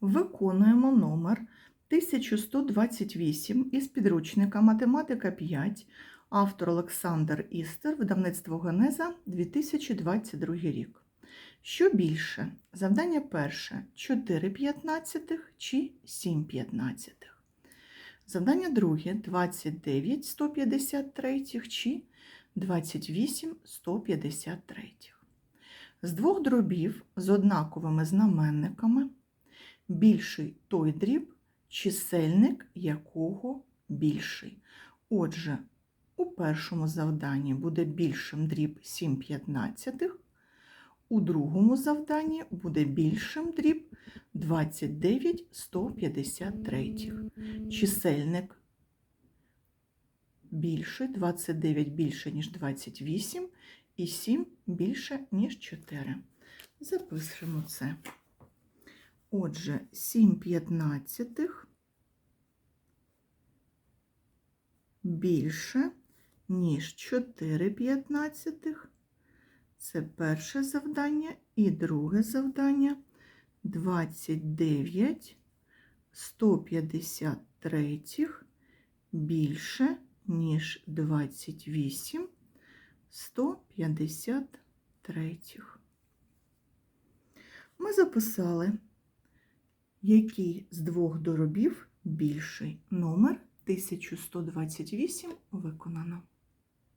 Виконуємо номер 1128 із підручника Математика 5, автор Олександр Істер, видавництво Генеза 2022 рік. Що більше? Завдання перше 4 п'ятнадцятих чи 7 п'ятнадцятих. Завдання друге 29 153 чи 28 153. З двох дробів з однаковими знаменниками більший той дріб, чисельник якого більший. Отже, у першому завданні буде більшим дріб 7 п'ятнадцятих, у другому завданні буде більшим дріб 29 153. Чисельник більше, 29 більше, ніж 28, і 7 більше, ніж 4. Запишемо це. Отже, 7 п'ятнадцятих більше, ніж 4 п'ятнадцятих. Це перше завдання. І друге завдання 29 153 більше, ніж 28 153. Ми записали, який з двох доробів більший. Номер 1128 виконано.